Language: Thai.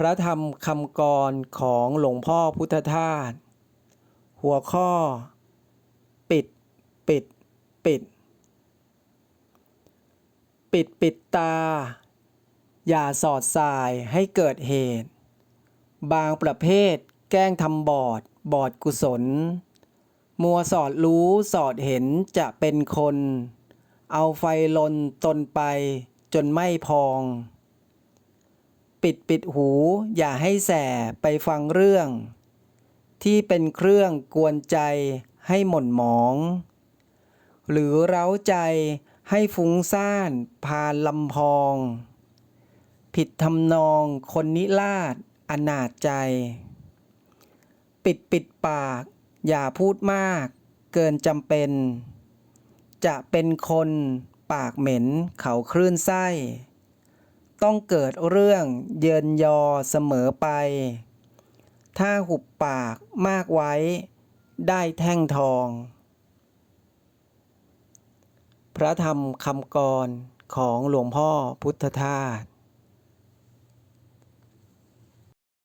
พระธรรมคำกรของหลวงพ่อพุทธทาส หัวข้อ ปิด ปิด ปิด ปิดปิดตา อย่าสอดสายให้เกิดเหตุ บางประเภทแกล้งทำบอด บอดกุศล มัวสอดรู้สอดเห็นจะเป็นคน เอาไฟลนตนไปจนไม่พอง ปิดปิดหู อย่าให้แสไปฟังเรื่อง ที่เป็นเครื่องกวนใจให้หม่นหมอง หรือเร้าใจให้ฟุ้งซ่านพานลำพอง ผิดทำนองคนนิลาดอนาจใจ ปิดปิดปาก อย่าพูดมากเกินจำเป็น จะเป็นคนปากเหม็นเขาคลื่นไส้ ต้องเกิดเรื่องเยินยอเสมอไป ถ้าหุบปากมากไว้ ได้แท่งทอง พระธรรมคำกรของหลวงพ่อพุทธทาส